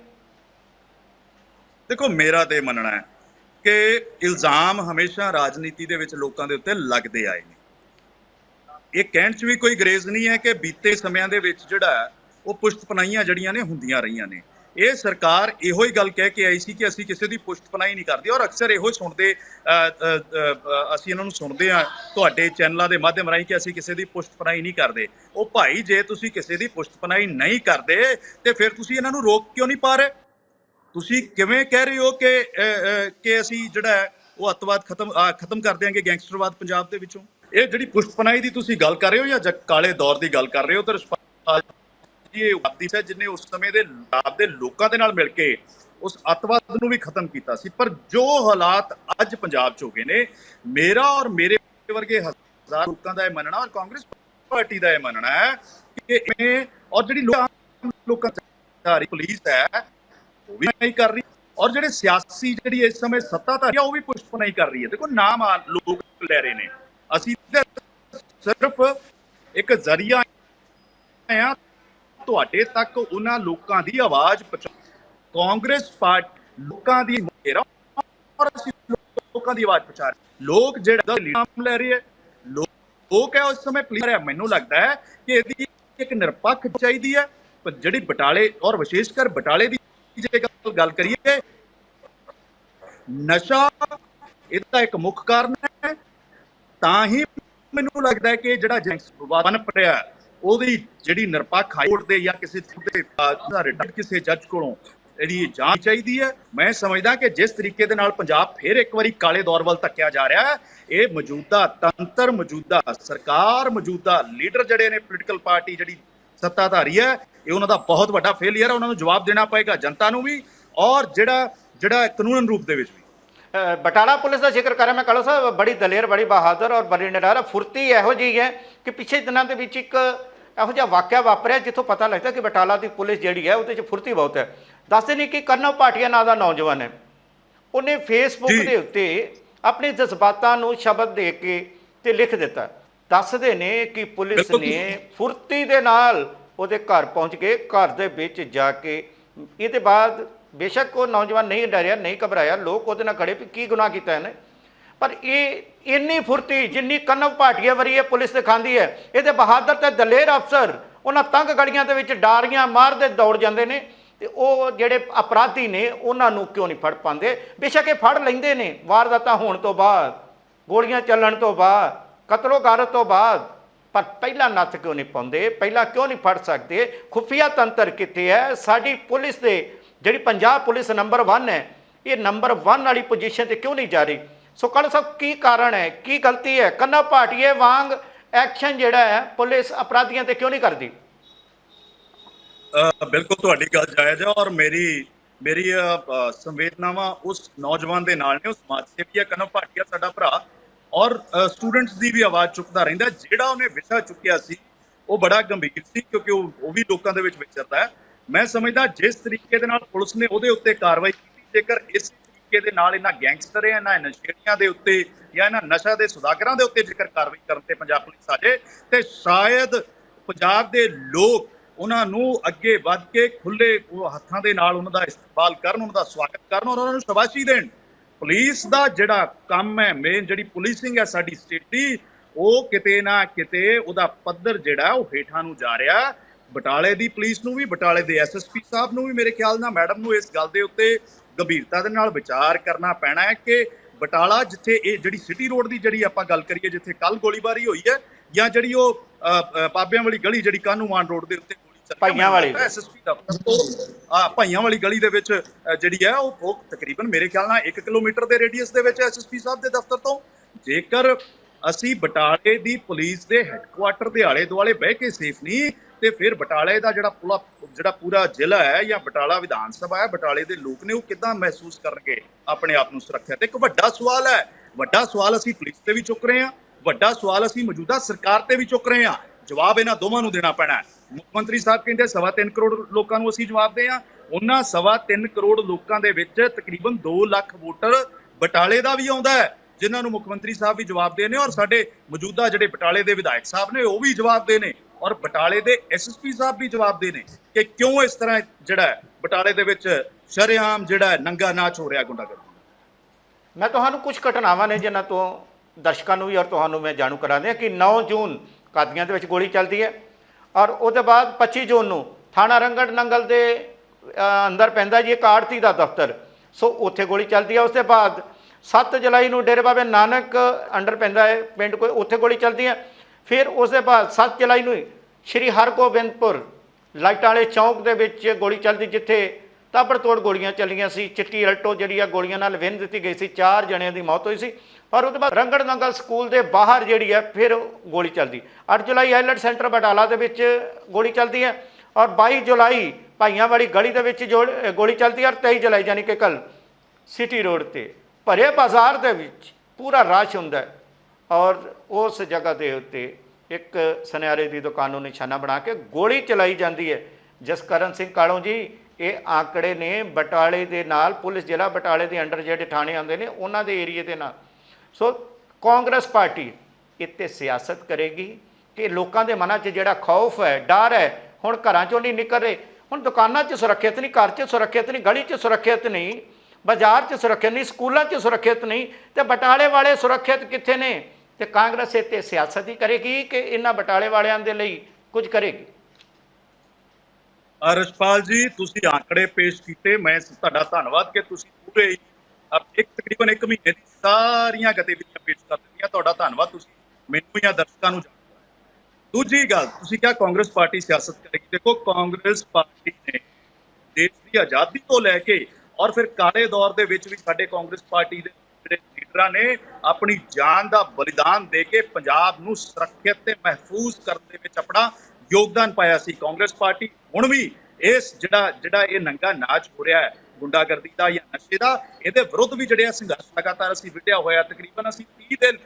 ਦੇਖੋ, ਮੇਰਾ ਤੇ ਮੰਨਣਾ ਹੈ ਕਿ ਇਲਜ਼ਾਮ ਹਮੇਸ਼ਾ ਰਾਜਨੀਤੀ ਦੇ ਵਿੱਚ ਲੋਕਾਂ ਦੇ ਉੱਤੇ ਲੱਗਦੇ ਆਏ ਨੇ। ਇਹ ਕਹਿਣ 'ਚ ਵੀ ਕੋਈ ਗਰੇਜ਼ ਨਹੀਂ ਹੈ ਕਿ ਬੀਤੇ ਸਮਿਆਂ ਦੇ ਵਿੱਚ ਜਿਹੜਾ ਉਹ ਪੁਸ਼ਤ ਪਨਾਈਆਂ ਜਿਹੜੀਆਂ ਨੇ, ਹੁੰਦੀਆਂ ਰਹੀਆਂ ਨੇ। ਇਹ ਸਰਕਾਰ ਇਹੋ ਹੀ ਗੱਲ ਕਹਿ ਕੇ ਆਈ ਸੀ ਕਿ ਅਸੀਂ ਕਿਸੇ ਦੀ ਪੁਸ਼ਤ ਨਹੀਂ ਕਰਦੇ ਔਰ ਅਕਸਰ ਇਹੋ ਹੀ ਸੁਣਦੇ ਅਸੀਂ ਇਹਨਾਂ ਨੂੰ ਸੁਣਦੇ ਆ ਤੁਹਾਡੇ ਚੈਨਲਾਂ ਦੇ ਮਾਧਿਅਮ ਰਾਹੀਂ ਕਿ ਅਸੀਂ ਕਿਸੇ ਦੀ ਪੁਸ਼ਤ ਨਹੀਂ ਕਰਦੇ। ਉਹ ਭਾਈ ਜੇ ਤੁਸੀਂ ਕਿਸੇ ਦੀ ਪੁਸ਼ਤ ਨਹੀਂ ਕਰਦੇ ਤੇ ਫਿਰ ਤੁਸੀਂ ਇਹਨਾਂ ਨੂੰ ਰੋਕ ਕਿਉਂ ਨਹੀਂ ਪਾ ਰਹੇ? ਤੁਸੀਂ ਕਿਵੇਂ ਕਹਿ ਰਹੇ ਹੋ ਕਿ ਕਿ ਅਸੀਂ ਜਿਹੜਾ ਉਹ ਅੱਤਵਾਦ ਖਤਮ ਖਤਮ ਕਰ ਦਿਆਂਗੇ ਗੈਂਗਸਟਰਵਾਦ ਪੰਜਾਬ ਦੇ ਵਿੱਚੋਂ? ਇਹ ਜਿਹੜੀ ਪੁਸ਼ਤਪਨਾਈ ਦੀ ਤੁਸੀਂ ਗੱਲ ਕਰ ਰਹੇ ਹੋ ਜਾਂ ਕਾਲੇ ਦੌਰ ਦੀ ਗੱਲ ਕਰ ਰਹੇ ਹੋ ਤਾਂ ਰਿਸ਼ਪਾਲ ਇਹ ਵਾਦੀ ਹੈ ਜਿਨੇ ਉਸ ਸਮੇਂ ਦੇ ਲਾਭ ਦੇ ਲੋਕਾਂ ਦੇ ਨਾਲ ਮਿਲ ਕੇ ਉਸ ਅੱਤਵਾਦ ਨੂੰ ਵੀ ਖਤਮ ਕੀਤਾ ਸੀ। ਪਰ ਜੋ ਹਾਲਾਤ ਅੱਜ ਪੰਜਾਬ 'ਚ ਹੋ ਗਏ ਨੇ, ਮੇਰਾ ਔਰ ਮੇਰੇ ਵਰਗੇ ਹਜ਼ਾਰ ਲੋਕਾਂ ਦਾ ਇਹ ਮੰਨਣਾ ਔਰ ਕਾਂਗਰਸ ਪਾਰਟੀ ਦਾ ਇਹ ਮੰਨਣਾ ਹੈ ਕਿ ਇਹ ਔਰ ਜਿਹੜੀ ਲੋਕਾਂ ਦੀ ਪੁਲਿਸ ਹੈ, ਉਹ ਵੀ ਨਹੀਂ ਕਰ ਰਹੀ ਔਰ ਜਿਹੜੇ ਸਿਆਸੀ ਜਿਹੜੀ ਇਸ ਸਮੇਂ ਸੱਤਾਧਾਰੀ ਆ ਉਹ ਵੀ ਪੁਸ਼ਪ ਨਹੀਂ ਕਰ ਰਹੀ ਹੈ। ਦੇਖੋ, ਨਾਮ ਲੋਕ ਲੈ ਰਹੇ ਨੇ। ਅਸੀਂ ਸਿਰਫ ਇੱਕ ਜ਼ਰੀਆ ਆ ਤੁਹਾਡੇ ਤੱਕ ਉਹਨਾਂ ਲੋਕਾਂ ਦੀ ਆਵਾਜ਼ ਪਹੁੰਚਾ ਕਾਂਗਰਸ ਪਾਰਟੀ ਲੋਕਾਂ ਦੀ ਮੁਹਰਾ ਔਰ ਅਸੀਂ ਲੋਕਾਂ ਦੀ ਆਵਾਜ਼ ਪਹੁੰਚਾ ਰਹੇ ਲੋਕ ਜਿਹੜਾ ਨਾਮ ਲੈ ਰਹੇ ਹੈ, ਲੋਕ ਹੈ ਉਸ ਸਮੇਂ ਪਲੀਜ਼ ਮੈਨੂੰ ਲੱਗਦਾ ਹੈ ਕਿ ਇਹਦੀ ਇੱਕ ਨਿਰਪੱਖ ਚਾਹੀਦੀ ਹੈ। ਪਰ ਜਿਹੜੀ ਬਟਾਲੇ ਔਰ ਵਿਸ਼ੇਸ਼ ਕਰ ਬਟਾਲੇ ਦੀ ਜੇ ਗੱਲ ਕਰੀਏ, ਨਸ਼ਾ ਇਹਦਾ ਇੱਕ ਮੁੱਖ ਕਾਰਨ ਹੈ। ਤਾਂ ਹੀ ਮੈਨੂੰ ਲੱਗਦਾ ਹੈ ਕਿ ਜਿਹੜਾ ਜੈਂਕਸ ਪੜਿਆ ਉਹਦੀ ਜਿਹੜੀ ਨਿਰਪੱਖ ਹਾਈ ਕੋਰਟ ਦੇ ਜਾਂ ਕਿਸੇ ਦੇ ਰਿਟਾਇਰ ਕਿਸੇ ਜੱਜ ਕੋਲੋਂ ਜਿਹੜੀ ਜਾਂਚ ਚਾਹੀਦੀ ਹੈ। ਮੈਂ ਸਮਝਦਾ ਕਿ ਜਿਸ ਤਰੀਕੇ ਦੇ ਨਾਲ ਪੰਜਾਬ ਫਿਰ ਇੱਕ ਵਾਰੀ ਕਾਲੇ ਦੌਰ ਵੱਲ ਧੱਕਿਆ ਜਾ ਰਿਹਾ ਹੈ, ਇਹ ਮੌਜੂਦਾ ਤੰਤਰ, ਮੌਜੂਦਾ ਸਰਕਾਰ, ਮੌਜੂਦਾ ਲੀਡਰ ਜਿਹੜੇ ਨੇ ਪੋਲੀਟੀਕਲ ਪਾਰਟੀ ਜਿਹੜੀ ਸੱਤਾਧਾਰੀ ਹੈ, ਇਹ ਉਹਨਾਂ ਦਾ ਬਹੁਤ ਵੱਡਾ ਫੇਲਿਅਰ ਹੈ। ਉਹਨਾਂ ਨੂੰ ਜਵਾਬ ਦੇਣਾ ਪਏਗਾ ਜਨਤਾ ਨੂੰ ਵੀ ਔਰ ਜਿਹੜਾ ਜਿਹੜਾ ਕਾਨੂੰਨ ਰੂਪ ਦੇ ਵਿੱਚ ਬਟਾਲਾ ਪੁਲਿਸ ਦਾ ਜ਼ਿਕਰ ਕਰਾਂ ਮੈਂ ਕਾਲੋ ਸਾਹਿਬ ਬੜੀ ਦਲੇਰ ਬੜੀ ਬਹਾਦਰ ਔਰ ਬੜੀ ਨਿਡਰ। ਫੁਰਤੀ ਇਹੋ ਜਿਹੀ ਹੈ ਕਿ ਪਿਛੇ ਦਿਨਾਂ ਦੇ ਵਿੱਚ ਇੱਕ ਇਹੋ ਜਿਹਾ ਵਾਕਿਆ ਵਾਪਰਿਆ ਜਿੱਥੋਂ ਪਤਾ ਲੱਗਦਾ ਕਿ ਬਟਾਲਾ ਦੀ ਪੁਲਿਸ ਜਿਹੜੀ ਹੈ ਉਹਦੇ 'ਚ ਫੁਰਤੀ ਬਹੁਤ ਹੈ ਦੱਸਦੇ ਨੇ ਕਿ ਕਰਨਵ ਭਾਟੀਆ ਨਾਂ ਦਾ ਨੌਜਵਾਨ ਹੈ ਉਹਨੇ ਫੇਸਬੁੱਕ ਜੀ। ਦੇ ਉੱਤੇ ਆਪਣੇ ਜਜ਼ਬਾਤਾਂ ਨੂੰ ਸ਼ਬਦ ਦੇ ਕੇ ਤੇ ਲਿਖ ਦਿੱਤਾ ਦੱਸਦੇ ਨੇ ਕਿ ਪੁਲਿਸ ਨੇ ਫੁਰਤੀ ਦੇ ਨਾਲ ਉਹਦੇ ਘਰ ਪਹੁੰਚ ਕੇ ਘਰ ਦੇ ਵਿੱਚ ਜਾ ਕੇ ਇਹਦੇ ਬਾਅਦ ਬੇਸ਼ੱਕ ਉਹ ਨੌਜਵਾਨ ਨਹੀਂ ਡਰਿਆ, ਨਹੀਂ ਘਬਰਾਇਆ, ਲੋਕ ਉਹਦੇ ਨਾਲ ਖੜੇ ਵੀ ਕੀ ਗੁਨਾਹ ਕੀਤਾ ਇਹਨੇ? ਪਰ ਇਹ ਇੰਨੀ ਫੁਰਤੀ ਜਿੰਨੀ ਕਨਵ ਭਾਟੀਆ ਵਰੀ ਇਹ ਪੁਲਿਸ ਦਿਖਾਉਂਦੀ ਹੈ, ਇਹਦੇ ਬਹਾਦਰ ਤੇ ਦਲੇਰ ਅਫਸਰ, ਉਹਨਾਂ ਤੰਗ ਗੜੀਆਂ ਦੇ ਵਿੱਚ ਡਾਰੀਆਂ ਮਾਰਦੇ ਦੌੜ ਜਾਂਦੇ ਨੇ ਤੇ ਉਹ ਜਿਹੜੇ ਅਪਰਾਧੀ ਨੇ, ਉਹਨਾਂ ਨੂੰ ਕਿਉਂ ਨਹੀਂ ਫੜ ਪਾਉਂਦੇ? ਬੇਸ਼ੱਕ ਇਹ ਫੜ ਲੈਂਦੇ ਨੇ, ਵਾਰਦਾਤਾਂ ਹੋਣ ਤੋਂ ਬਾਅਦ, ਗੋਲੀਆਂ ਚੱਲਣ ਤੋਂ ਬਾਅਦ ਕਤਲੋ ਤੋਂ ਬਾਅਦ, ਪਰ ਪਹਿਲਾਂ ਨੱਥ ਕਿਉਂ ਨਹੀਂ ਪਾਉਂਦੇ? ਪਹਿਲਾਂ ਕਿਉਂ ਨਹੀਂ ਫੜ ਸਕਦੇ? ਖੁਫੀਆ ਤੰਤਰ ਕਿੱਥੇ ਹੈ? ਸਾਡੀ ਪੁਲਿਸ ਦੇ ਜਿਹੜੀ ਪੰਜਾਬ ਪੁਲਿਸ ਨੰਬਰ 1 ਹੈ, ਇਹ ਨੰਬਰ 1 ਵਾਲੀ ਪੋਜੀਸ਼ਨ ਤੇ ਕਿਉਂ ਨਹੀਂ ਜਾ ਰਹੀ? ਸੋ ਕੱਲ ਸਾਹਿਬ, ਕੀ ਕਾਰਨ ਹੈ? ਕੀ ਗਲਤੀ ਹੈ? ਕੰਨਾ ਭਾਟੀਏ ਵਾਂਗ ਐਕਸ਼ਨ ਜਿਹੜਾ ਹੈ, ਪੁਲਿਸ ਅਪਰਾਧੀਆਂ ਤੇ ਕਿਉਂ ਨਹੀਂ ਕਰਦੀ? ਬਿਲਕੁਲ ਤੁਹਾਡੀ ਗੱਲ ਜਾਇਜ਼ ਹੈ ਔਰ ਮੇਰੀ ਮੇਰੀ ਸੰਵੇਦਨਾਵਾਂ ਉਸ ਨੌਜਵਾਨ ਦੇ ਨਾਲ ਨੇ ਉਹ ਸਮਾਜ ਸੇਵੀ ਹੈ ਕਨਵ ਭਾਟੀਆ ਸਾਡਾ ਭਰਾ। ਔਰ ਸਟੂਡੈਂਟਸ ਦੀ ਵੀ ਆਵਾਜ਼ ਚੁੱਕਦਾ ਰਹਿੰਦਾ ਜਿਹੜਾ ਉਹਨੇ ਵਿਸ਼ਾ ਚੁੱਕਿਆ ਸੀ, ਉਹ ਬੜਾ ਗੰਭੀਰ ਸੀ ਕਿਉਂਕਿ ਉਹ ਵੀ ਲੋਕਾਂ ਦੇ ਵਿੱਚ ਵਿਚਰਦਾ ਹੈ। ਮੈਂ ਸਮਝਦਾ ਜਿਸ ਤਰੀਕੇ ਦੇ ਨਾਲ ਪੁਲਿਸ ਨੇ ਉਹਦੇ ਉੱਤੇ ਕਾਰਵਾਈ ਕੀਤੀ, ਜੇਕਰ ਇਸ ਤਰੀਕੇ ਦੇ ਨਾਲ ਇਹਨਾਂ ਗੈਂਗਸਟਰ ਇਹਨਾਂ ਨਸ਼ੇੜੀਆਂ ਦੇ ਉੱਤੇ ਜਾਂ ਇਹਨਾਂ ਨਸ਼ਾ ਦੇ ਸੁਦਾਗਰਾਂ ਦੇ ਉੱਤੇ ਜੇਕਰ ਕਾਰਵਾਈ ਕਰਨ ਤੇ ਪੰਜਾਬ ਪੁਲਿਸ ਆ ਜਾਏ, ਤੇ ਸ਼ਾਇਦ ਪੰਜਾਬ ਦੇ ਲੋਕ ਉਹਨਾਂ ਨੂੰ ਅੱਗੇ ਵੱਧ ਕੇ ਖੁੱਲੇ ਹੱਥਾਂ ਦੇ ਨਾਲ ਉਹਨਾਂ ਦਾ ਇਸਤੇਮਾਲ ਕਰਨ, ਉਹਨਾਂ ਦਾ ਸਵਾਗਤ ਕਰਨ ਔਰ ਉਹਨਾਂ ਨੂੰ ਸ਼ਾਬਾਸ਼ੀ ਦੇਣ। ਪੁਲਿਸ ਦਾ ਜਿਹੜਾ ਕੰਮ ਹੈ ਮੇਨ ਜਿਹੜੀ ਪੁਲਿਸਿੰਗ ਹੈ ਸਾਡੀ ਸਟੇਟ ਦੀ, ਉਹ ਕਿਤੇ ਨਾ ਕਿਤੇ ਉਹਦਾ ਪੱਧਰ ਜਿਹੜਾ ਉਹ ਹੇਠਾਂ ਨੂੰ ਜਾ ਰਿਹਾ। ਬਟਾਲੇ ਦੀ ਪੁਲਿਸ ਨੂੰ ਵੀ ਬਟਾਲੇ ਦੇ ਐਸਐਸਪੀ ਸਾਹਿਬ ਨੂੰ ਵੀ ਮੇਰੇ ਖਿਆਲ ਨਾਲ ਮੈਡਮ ਨੂੰ ਇਸ ਗੱਲ ਦੇ ਉੱਤੇ ਗੰਭੀਰਤਾ ਦੇ ਨਾਲ ਵਿਚਾਰ ਕਰਨਾ ਪੈਣਾ ਹੈ ਕਿ ਬਟਾਲਾ ਜਿੱਥੇ ਇਹ ਜਿਹੜੀ ਸਿਟੀ ਰੋਡ ਦੀ ਜਿਹੜੀ ਆਪਾਂ ਗੱਲ ਕਰੀਏ ਜਿੱਥੇ ਕੱਲ ਗੋਲੀਬਾਰੀ ਹੋਈ ਹੈ ਜਾਂ ਜਿਹੜੀ ਉਹ ਬਾਬਿਆਂ ਵਾਲੀ ਗਲੀ ਜਿਹੜੀ ਕਾਨੂੰਮਾਨ ਰੋਡ ਦੇ ਉੱਤੇ ਗੋਲੀ ਚੱਲੀ ਹੈ, ਭਾਈਆਂ ਵਾਲੀ। ਐਸਐਸਪੀ ਦਫ਼ਤਰ ਤੋਂ ਆ ਭਾਈਆਂ ਵਾਲੀ ਗਲੀ ਦੇ ਵਿੱਚ ਜਿਹੜੀ ਹੈ ਉਹ ਉਹ ਤਕਰੀਬਨ ਮੇਰੇ ਖਿਆਲ ਨਾਲ 1 ਕਿਲੋਮੀਟਰ ਦੇ ਰੇਡੀਅਸ ਦੇ ਵਿੱਚ ਐਸਐਸਪੀ ਸਾਹਿਬ ਦੇ ਦਫ਼ਤਰ ਤੋਂ ਜੇਕਰ ਅਸੀਂ ਬਟਾਲੇ ਦੀ ਪੁਲਿਸ ਦੇ ਹੈੱਡਕੁਆਟਰ ਦੇ ਆਲੇ ਦੁਆਲੇ ਬਹਿ ਕੇ ਸੇਫ ਨਹੀਂ ਤੇ ਫਿਰ ਬਟਾਲੇ ਦਾ ਜਿਹੜਾ ਪੂਰਾ ਜਿਹੜਾ ਪੂਰਾ ਜ਼ਿਲ੍ਹਾ ਹੈ ਜਾਂ ਬਟਾਲਾ ਵਿਧਾਨ ਸਭਾ ਹੈ, ਬਟਾਲੇ ਦੇ ਲੋਕ ਨੇ ਉਹ ਕਿੱਦਾਂ ਮਹਿਸੂਸ ਕਰਨਗੇ ਆਪਣੇ ਆਪ ਨੂੰ ਸੁਰੱਖਿਅਤ? ਇੱਕ ਵੱਡਾ ਸਵਾਲ ਹੈ, ਵੱਡਾ ਸਵਾਲ ਅਸੀਂ ਪੁਲਿਸ ਤੇ ਵੀ ਚੁੱਕ ਰਹੇ ਹਾਂ, ਵੱਡਾ ਸਵਾਲ ਅਸੀਂ ਮੌਜੂਦਾ ਸਰਕਾਰ ਤੇ ਵੀ ਚੁੱਕ ਰਹੇ ਹਾਂ। ਜਵਾਬ ਇਹਨਾਂ ਦੋਵਾਂ ਨੂੰ ਦੇਣਾ ਪੈਣਾ ਮੁੱਖ ਮੰਤਰੀ ਸਾਹਿਬ ਕਹਿੰਦੇ ਸਵਾ ਤਿੰਨ ਕਰੋੜ ਲੋਕਾਂ ਨੂੰ ਅਸੀਂ ਜਵਾਬ ਦੇ ਹਾਂ। ਉਹਨਾਂ ਸਵਾ ਤਿੰਨ ਕਰੋੜ ਲੋਕਾਂ ਦੇ ਵਿੱਚ ਤਕਰੀਬਨ 2 ਲੱਖ ਵੋਟਰ ਬਟਾਲੇ ਦਾ ਵੀ ਆਉਂਦਾ ਹੈ, ਜਿਨ੍ਹਾਂ ਨੂੰ ਮੁੱਖ ਮੰਤਰੀ ਸਾਹਿਬ ਵੀ ਜਵਾਬ ਦੇ ਨੇ ਔਰ ਸਾਡੇ ਮੌਜੂਦਾ ਜਿਹੜੇ ਬਟਾਲੇ ਦੇ ਵਿਧਾਇਕ ਸਾਹਿਬ ਨੇ ਉਹ ਵੀ ਜਵਾਬ ਦੇ ਨੇ। ਔਰ ਬਟਾਲੇ ਦੇ ਐਸਐਸਪੀ ਸਾਹਿਬ ਵੀ ਜਵਾਬ ਦੇ ਨੇ ਕਿ ਕਿਉਂ ਇਸ ਤਰ੍ਹਾਂ ਜਿਹੜਾ ਬਟਾਲੇ ਦੇ ਵਿੱਚ ਸ਼ਰੇਆਮ ਜਿਹੜਾ ਨੰਗਾ ਨਾਚ ਹੋ ਰਿਹਾ ਗੁੰਡਾਗਰਦੀ ਮੈਂ ਤੁਹਾਨੂੰ ਕੁਝ ਘਟਨਾਵਾਂ ਨੇ ਜਿਨ੍ਹਾਂ ਤੋਂ ਦਰਸ਼ਕਾਂ ਨੂੰ ਵੀ ਔਰ ਤੁਹਾਨੂੰ ਮੈਂ ਜਾਣੂ ਕਰਾ ਦਿਆਂ ਕਿ 9 ਜੂਨ ਕਾਦੀਆਂ ਦੇ ਵਿੱਚ ਗੋਲੀ ਚੱਲਦੀ ਹੈ ਔਰ ਉਹਦੇ ਬਾਅਦ 25 ਜੂਨ ਨੂੰ ਥਾਣਾ ਰੰਗੜ ਨੰਗਲ ਦੇ ਅੰਦਰ ਪੈਂਦਾ ਜੀ ਇੱਕ ਆੜਤੀ ਦਾ ਦਫ਼ਤਰ। ਸੋ ਉੱਥੇ ਗੋਲੀ ਚੱਲਦੀ ਹੈ। ਉਸ ਦੇ ਬਾਅਦ 7 ਜੁਲਾਈ ਨੂੰ ਡੇਰੇ ਬਾਬੇ ਨਾਨਕ ਅੰਡਰ ਪੈਂਦਾ ਹੈ, ਪਿੰਡ ਕੋਈ ਉੱਥੇ ਗੋਲੀ ਚੱਲਦੀ ਹੈ। ਫਿਰ ਉਸ ਦੇ ਬਾਅਦ 7 ਜੁਲਾਈ ਨੂੰ ਸ਼੍ਰੀ ਹਰਗੋਬਿੰਦਪੁਰ ਲਾਈਟਾਂ ਵਾਲੇ ਚੌਂਕ ਦੇ ਵਿੱਚ ਗੋਲੀ ਚੱਲਦੀ ਜਿੱਥੇ ਤਾਬੜਤੋੜ ਗੋਲੀਆਂ ਚੱਲੀਆਂ ਸੀ, ਚਿੱਟੀ ਅਲਟੋ ਜਿਹੜੀ ਆ ਗੋਲੀਆਂ ਨਾਲ ਵਿੰਨ ਦਿੱਤੀ ਗਈ ਸੀ, ਚਾਰ ਜਣਿਆਂ ਦੀ ਮੌਤ ਹੋਈ ਸੀ ਔਰ ਉਹਦੇ ਬਾਅਦ ਰੰਗੜ ਨੰਗਲ ਸਕੂਲ ਦੇ ਬਾਹਰ ਜਿਹੜੀ ਹੈ ਫਿਰ ਗੋਲੀ ਚੱਲਦੀ। 8 ਜੁਲਾਈ ਆਈਲੈਂਡ ਸੈਂਟਰ ਬਟਾਲਾ ਦੇ ਵਿੱਚ ਗੋਲੀ ਚੱਲਦੀ ਹੈ ਔਰ 22 ਜੁਲਾਈ ਭਾਈਆਂ ਵਾਲੀ ਗਲੀ ਦੇ ਵਿੱਚ ਜੋ ਗੋਲੀ ਚੱਲਦੀ ਹੈ ਔਰ 23 ਜੁਲਾਈ ਯਾਨੀ ਕਿ ਕੱਲ ਸਿਟੀ ਰੋਡ ਤੇ ਭਰੇ ਬਾਜ਼ਾਰ ਦੇ ਵਿੱਚ ਪੂਰਾ ਰਸ਼ ਹੁੰਦਾ ਹੈ। ਔਰ ਉਸ ਜਗ੍ਹਾ ਦੇ ਉੱਤੇ ਇੱਕ ਸੁਨਿਆਰੇ ਦੀ ਦੁਕਾਨ ਨੂੰ ਨਿਸ਼ਾਨਾ ਬਣਾ ਕੇ ਗੋਲੀ ਚਲਾਈ ਜਾਂਦੀ ਹੈ। ਜਸਕਰਨ ਸਿੰਘ ਕਾਲੋਂ ਜੀ, ਇਹ ਆંકੜੇ ਨੇ ਬਟਾਲੇ ਦੇ ਨਾਲ, ਪੁਲਿਸ ਜ਼ਿਲ੍ਹਾ ਬਟਾਲੇ ਦੇ ਅੰਡਰ ਜਿਹੜੇ ਥਾਣੇ ਆਉਂਦੇ ਨੇ, ਉਹਨਾਂ ਦੇ ਏਰੀਏ ਦੇ ਨਾਲ। ਸੋ ਕਾਂਗਰਸ ਪਾਰਟੀ ਇੱਥੇ ਸਿਆਸਤ ਕਰੇਗੀ ਕਿ ਲੋਕਾਂ ਦੇ ਮਨਾਂ 'ਚ ਜਿਹੜਾ ਖੌਫ ਹੈ, ਡਰ ਹੈ, ਹੁਣ ਘਰਾਂ 'ਚੋਂ ਨਹੀਂ ਨਿਕਲ ਰਹੇ। ਹੁਣ ਦੁਕਾਨਾਂ 'ਚ ਸੁਰੱਖਿਅਤ ਨਹੀਂ, ਘਰ 'ਚ ਸੁਰੱਖਿਅਤ ਨਹੀਂ, ਗਲੀ 'ਚ ਸੁਰੱਖਿਅਤ ਨਹੀਂ, ਬਾਜ਼ਾਰ 'ਚ ਸੁਰੱਖਿਅਤ ਨਹੀਂ, ਸਕੂਲਾਂ 'ਚ ਸੁਰੱਖਿਅਤ ਨਹੀਂ, ਤੇ ਬਟਾਲੇ ਵਾਲੇ ਸੁਰੱਖਿਅਤ ਕਿੱਥੇ ਨੇ? ਤੇ ਕਾਂਗਰਸ ਇੱਥੇ ਸਿਆਸਤ ਹੀ ਕਰੇਗੀ ਕਿ ਇਹਨਾਂ ਬਟਾਲੇ ਵਾਲਿਆਂ ਦੇ ਲਈ ਕੁਝ ਕਰੇਗੀ? ਅਰਸ਼ਪਾਲ ਜੀ, ਤੁਸੀਂ ਆંકੜੇ ਪੇਸ਼ ਕੀਤੇ, ਮੈਂ ਤੁਹਾਡਾ ਧੰਨਵਾਦ ਕਿ ਤੁਸੀਂ ਪੂਰੇ ਇੱਕ ਤਕਰੀਬਨ 1 ਮਹੀਨੇ ਦੀ ਸਾਰੀਆਂ ਗਤੀਵਿਧੀਆਂ ਪੇਸ਼ ਕਰ ਦਿੱਤੀਆਂ, ਤੁਹਾਡਾ ਧੰਨਵਾਦ, ਤੁਸੀਂ ਮੈਨੂੰ ਜਾਂ ਦਰਸ਼ਕਾਂ ਨੂੰ ਜਾਣੂ ਦੂਜੀ ਗੱਲ, ਤੁਸੀਂ ਕਿਹਾ ਕਾਂਗਰਸ ਪਾਰਟੀ ਸਿਆਸਤ ਕਰੇਗੀ। ਦੇਖੋ, ਕਾਂਗਰਸ ਪਾਰਟੀ ਨੇ ਦੇਸ਼ ਦੀ ਆਜ਼ਾਦੀ ਤੋਂ ਲੈ ਕੇ ਔਰ ਫਿਰ ਕਾਲੇ ਦੌਰ ਦੇ ਵਿੱਚ ਵੀ ਸਾਡੇ ਕਾਂਗਰਸ ਪਾਰਟੀ ਦੇ ਜਿਹੜੇ ਲੀਡਰਾਂ ਨੇ ਆਪਣੀ ਜਾਨ ਦਾ ਬਲੀਦਾਨ ਦੇ ਕੇ ਪੰਜਾਬ ਨੂੰ ਸੁਰੱਖਿਅਤ ਤੇ ਮਹਿਫੂਜ਼ ਕਰਨ ਦੇ ਵਿੱਚ ਆਪਣਾ ਯੋਗਦਾਨ ਪਾਇਆ ਸੀ। ਕਾਂਗਰਸ ਪਾਰਟੀ ਹੁਣ ਵੀ ਇਸ ਜਿਹੜਾ ਜਿਹੜਾ ਇਹ ਨੰਗਾ ਨਾਚ ਹੋ ਰਿਹਾ ਹੈ, ਗੁੰਡਾਗਰਦੀ ਦਾ ਜਾਂ ਨਸ਼ੇ ਦਾ, ਇਹਦੇ ਵਿਰੁੱਧ ਵੀ ਜਿਹੜੇ ਆ ਸੰਘਰਸ਼ ਲਗਾਤਾਰ ਅਸੀਂ ਵਿੱਢਿਆ ਹੋਇਆ, ਤਕਰੀਬਨ ਅਸੀਂ 30 ਦਿਨ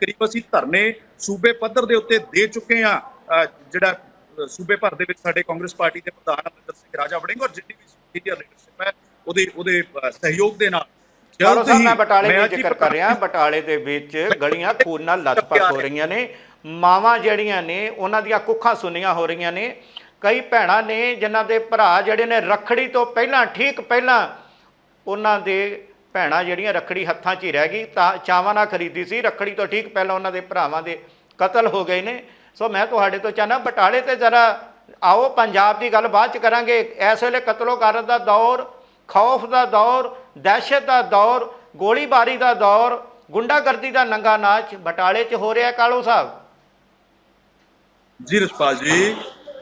ਕਰੀਬ ਅਸੀਂ ਧਰਨੇ ਸੂਬੇ ਪੱਧਰ ਦੇ ਉੱਤੇ ਦੇ ਚੁੱਕੇ ਆ ਜਿਹੜਾ ਸੂਬੇ ਭਰ ਦੇ ਵਿੱਚ ਸਾਡੇ ਕਾਂਗਰਸ ਪਾਰਟੀ ਦੇ ਪ੍ਰਧਾਨ ਅਮਰਿੰਦਰ ਸਿੰਘ ਰਾਜਾ ਵੜਿੰਗ ਔਰ ਜਿੰਨੀ ਵੀ ਸੀਨੀਅਰ ਲੀਡਰਸ਼ਿਪ ਹੈ, ਉਹਦੇ ਉਹਦੇ ਸਹਿਯੋਗ ਦੇ ਨਾਲ ਚਲੋ ਸਾਹਿਬ ਮੈਂ ਬਟਾਲੇ ਦੀ ਜ਼ਿਕਰ ਕਰ ਰਿਹਾ ਬਟਾਲੇ ਦੇ ਵਿੱਚ ਗਲੀਆਂ ਖੂਨ ਨਾਲ ਲੱਥਪੱਥ ਹੋ ਰਹੀਆਂ ਨੇ ਮਾਵਾਂ ਜਿਹੜੀਆਂ ਨੇ ਉਹਨਾਂ ਦੀਆਂ ਕੁੱਖਾਂ ਸੁੰਨੀਆਂ ਹੋ ਰਹੀਆਂ ਨੇ। ਕਈ ਭੈਣਾਂ ਨੇ ਜਿਨ੍ਹਾਂ ਦੇ ਭਰਾ ਜਿਹੜੇ ਨੇ ਰੱਖੜੀ ਤੋਂ ਪਹਿਲਾਂ ਠੀਕ ਪਹਿਲਾਂ ਉਹਨਾਂ ਦੇ ਭੈਣਾਂ ਜਿਹੜੀਆਂ ਰੱਖੜੀ ਹੱਥਾਂ 'ਚ ਹੀ ਰਹਿ ਗਈ ਤਾਂ ਚਾਵਾਂ ਨਾਲ ਖਰੀਦੀ ਸੀ ਰੱਖੜੀ ਤੋਂ ਠੀਕ ਪਹਿਲਾਂ ਉਹਨਾਂ ਦੇ ਭਰਾਵਾਂ ਦੇ ਕਤਲ ਹੋ ਗਏ ਨੇ। ਸੋ ਮੈਂ ਤੁਹਾਡੇ ਤੋਂ ਚਾਹਨਾ ਬਟਾਲੇ ਤੇ ਜ਼ਰਾ ਆਓ ਪੰਜਾਬ ਦੀ ਗੱਲ ਬਾਅਦ ਚ ਕਰਾਂਗੇ। ਇਸ ਵੇਲੇ ਕਤਲੋ ਗਾਰਤ ਦਾ ਦੌਰ ਖੌਫ ਦਾ ਦੌਰ ਦਹਿਸ਼ਤ ਦਾ ਦੌਰ, ਗੋਲੀਬਾਰੀ ਦਾ ਦੌਰ, ਗੁੰਡਾਗਰਦੀ ਦਾ ਨੰਗਾ ਨਾਚ ਬਟਾਲੇ 'ਚ ਹੋ ਰਿਹਾ ਕਾਲੋ ਸਾਹਿਬ। ਜੀ ਰਸਪਾਲ ਜੀ,